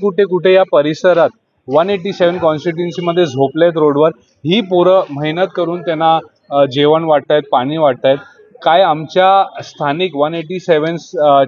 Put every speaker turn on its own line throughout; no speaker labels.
कुठे कुठे या परिसरात वन एटी सेवन कॉन्स्टिट्युन्सीमध्ये झोपलेत रोडवर ही पोरं मेहनत करून त्यांना जेवण वाटतायत पाणी वाटतायत काय आमच्या स्थानिक वन एटी सेवन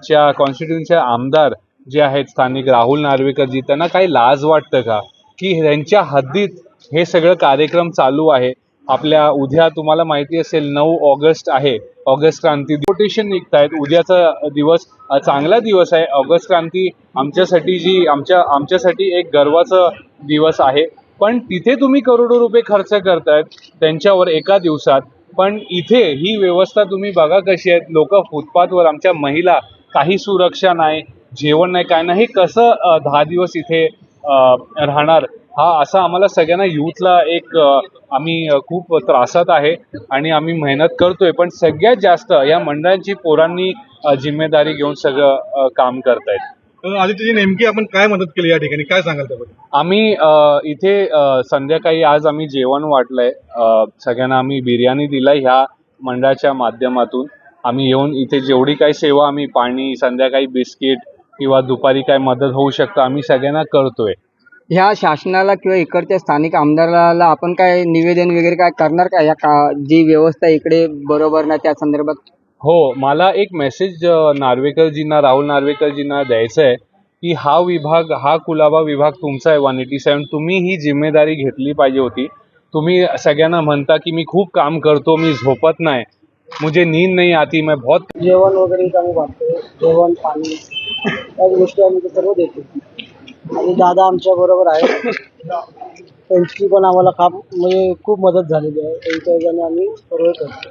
च्या कॉन्स्टिट्युन्सीचे आमदार जे आहेत स्थानिक राहुल नार्वेकरजी त्यांना काही लाज वाटतं का? की त्यांच्या हद्दीत हे सगळं कार्यक्रम चालू आहे. आपल्या उद्या तुम्हाला माहिती असेल नऊ ऑगस्ट आहे. ऑगस्ट क्रांती कोटेशन आहेत उद्याचा दिवस चांगला दिवस आहे. ऑगस्ट क्रांती आमच्यासाठी जी आमच्या आमच्यासाठी एक गर्वाचा दिवस आहे. पण तिथे तुम्ही करोडो रुपये खर्च करतायत त्यांच्यावर एका दिवसात. पण इथे ही व्यवस्था तुम्ही बघा कशी आहेत. लोक फुटपाथवर आमच्या महिला काही सुरक्षा नाही जेवण नाही काय नाही. हे कसं दहा दिवस इथे राहणार? हा असा आम्हाला सगळ्यांना युथला एक आम्ही खूप त्रासात आहे आणि आम्ही मेहनत करतोय पण सगळ्यात जास्त या मंडळांची पोरांनी जिम्मेदारी घेऊन सगळं काम करतायत.
आदित्यजी नेमकी आपण काय मदत केली या ठिकाणी? काय सांगाल त्याबद्दल?
आम्ही इथे संध्याकाळी आज आम्ही जेवण वाटलंय. सगळ्यांना आम्ही बिर्याणी दिलाय ह्या मंडळाच्या माध्यमातून. आम्ही येऊन इथे जेवढी काही सेवा आम्ही पाणी संध्याकाळी बिस्किट किंवा दुपारी काय मदत होऊ शकतं आम्ही सगळ्यांना करतोय.
ह्या शासनाला किंवा इकडच्या स्थानिक आमदाराला आपण काय निवेदन वगैरे काय करणार का? या का जी व्यवस्था इकडे बरोबर ना त्या संदर्भात?
हो मला एक मेसेज नार्वेकरजींना राहुल नार्वेकरजींना द्यायचं आहे की हा विभाग हा कुलाबा विभाग तुमचा आहे वन एटी सेवन तुम्ही ही जिम्मेदारी घेतली पाहिजे होती. तुम्ही सगळ्यांना म्हणता की मी खूप काम करतो मी झोपत नाही. मुझे नींद नहीं आती मैं बहुत
जेवण वगैरे आम्ही वाटतो. जेवण पाणी त्या गोष्टी आम्ही ते सर्व देतो. आणि दादा आमच्या बरोबर आहे त्यांची पण आम्हाला काम म्हणजे खूप मदत झालेली आहे. त्यांच्या ह्याच्याने आम्ही सर्व करतो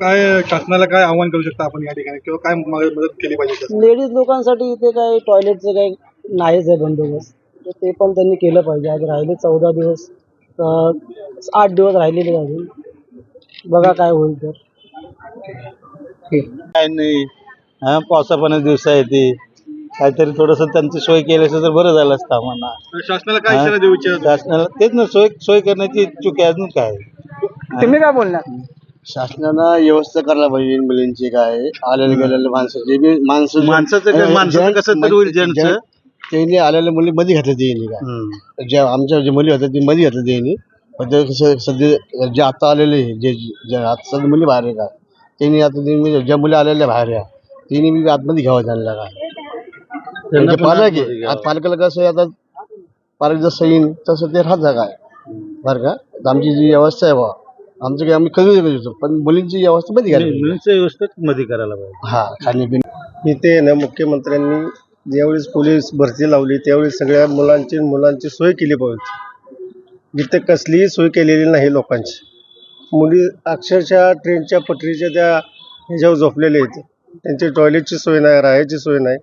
काय शासनाला काय आव्हान करू शकता आपण या ठिकाणी? किंवा काय म- मदत केली पाहिजे?
लेडीज लोकांसाठी इथे काय टॉयलेटचं काही नाहीच आहे बंदोबस्त. तर ते पण त्यांनी केलं पाहिजे. आज राहिले चौदा दिवस. अं, आठ दिवस राहिलेले अजून. बघा काय होईल तर.
काय नाही. हा पावसा पाण्याचे दिवस आहे ते काहीतरी थोडस त्यांची सोय केली असतं तर बरं झालं असतं आम्हाला.
शासनाला काय इशारा देऊ इच्छिता
शासनाला तेच ना सोय सोय करण्याची चूक आहे अजून काय?
तुम्ही काय बोलणार?
शासनानं व्यवस्था करायला पाहिजे मुलींची काय? आलेले गेलेले माणसाचे बी माणसं
माणसाचं काय- माणसाचं कसं तर होईल.
त्यांनी आलेल्या मुली मध्ये घातल्या त्यांनी काय. ज्या आमच्या जे मुली होत्या ती मध्ये घातल्या त्यांनी. पण ते कसं सध्या जे आता आलेले जे जे आता सध्या मुली बाहेर आहे का? त्यांनी आता ज्या मुली आलेल्या बाहेर आहे त्यांनी बी आतमध्ये घ्यावं त्यांना काय?
त्यांना
म्हणजे
पण
पालक आहे. आता पालकाला कसं आहे आता पालक जसं येईन तसं ते राहतं काय बरं का? आता आमची जी व्यवस्था आहे बा आमचं काही आम्ही कमी करू शकतो पण मुलींची व्यवस्था मध्ये घ्यायला पाहिजे.
मुलींचं व्यवस्थित मध्ये करायला पाहिजे.
हा खाण्यापिण्या
इथे ना मुख्यमंत्र्यांनी ज्यावेळेस पोलीस भरती लावली त्यावेळेस सगळ्या मुलांची मुलांची सोय केली पाहिजे. इथे कसलीही सोय केलेली नाही लोकांची. मुली अक्षरशः ट्रेनच्या पटरीच्या त्या ह्याच्यावर झोपलेले आहेत. त्यांची टॉयलेटची सोय नाही राहायची सोय नाही.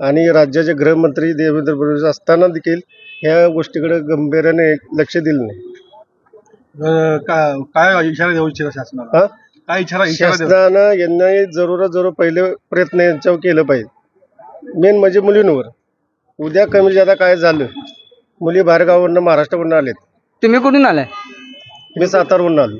आणि राज्याचे गृहमंत्री देवेंद्र फडणवीस असताना देखील ह्या गोष्टीकडे गंभीर्याने लक्ष दिलं नाही.
अं, का- काय इशारा देऊ इच्छिता शासनाला?
हा?
काय इशारा इशारा देऊ?
शासनानं यांना जरूर जरूर पहिले प्रयत्न यांच्यावर केलं पाहिजे. मेन म्हणजे मुलींवर. उद्या कमी जादा काय झालं? मुली बाहेरगावावरनं महाराष्ट्रावरनं आलेत.
तुम्ही कुठून आलाय?
मी सातारवरून आलो.